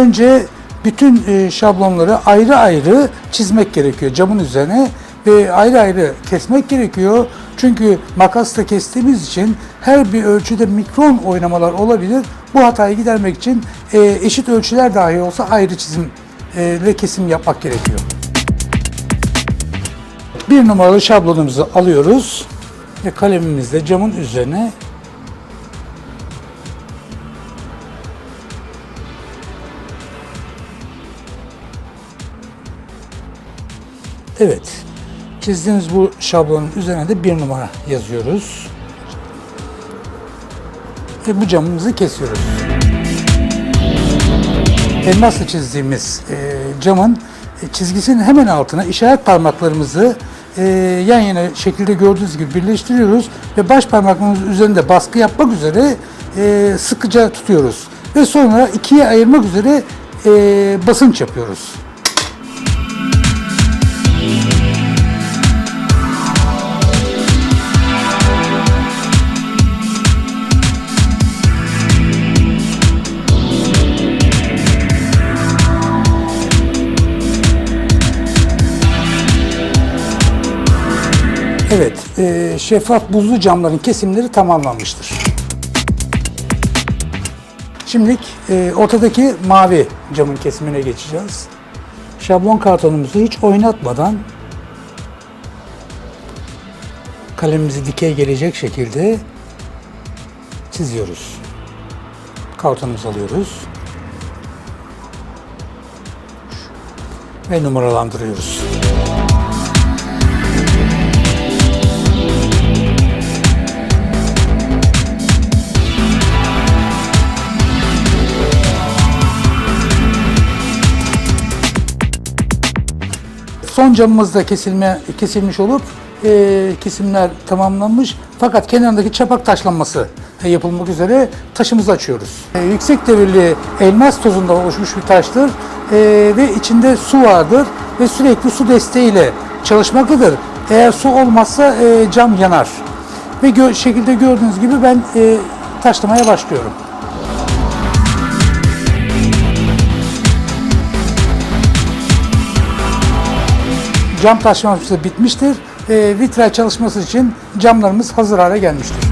önce bütün e, şablonları ayrı ayrı çizmek gerekiyor camın üzerine ve ayrı ayrı kesmek gerekiyor. Çünkü makasla kestiğimiz için her bir ölçüde mikron oynamalar olabilir. Bu hatayı gidermek için e, eşit ölçüler dahi olsa ayrı çizim e, ve kesim yapmak gerekiyor. Bir numaralı şablonumuzu alıyoruz ve kalemimizle camın üzerine Evet. Çizdiğimiz bu şablonun üzerine de bir numara yazıyoruz. Ve bu camımızı kesiyoruz. Elmasla çizdiğimiz e, camın e, çizgisinin hemen altına işaret parmaklarımızı e, yan yana şekilde gördüğünüz gibi birleştiriyoruz ve baş parmaklarımızın üzerinde baskı yapmak üzere e, sıkıca tutuyoruz. Ve sonra ikiye ayırmak üzere e, basınç yapıyoruz. Evet, e, şeffaf buzlu camların kesimleri tamamlanmıştır. Şimdilik e, ortadaki mavi camın kesimine geçeceğiz. Şablon kartonumuzu hiç oynatmadan kalemimizi dikey gelecek şekilde çiziyoruz. Kartonumuzu alıyoruz. Ve numaralandırıyoruz. Son camımız da kesilme, kesilmiş olup e, kesimler tamamlanmış. Fakat kenarındaki çapak taşlanması yapılmak üzere taşımızı açıyoruz. E, yüksek devirli elmas tozunda oluşmuş bir taştır e, ve içinde su vardır ve sürekli su desteğiyle çalışmaktadır. Eğer su olmazsa e, cam yanar. Ve gö- şekilde gördüğünüz gibi ben e, taşlamaya başlıyorum. Cam taşlaması bitmiştir. E, vitray çalışması için camlarımız hazır hale gelmiştir.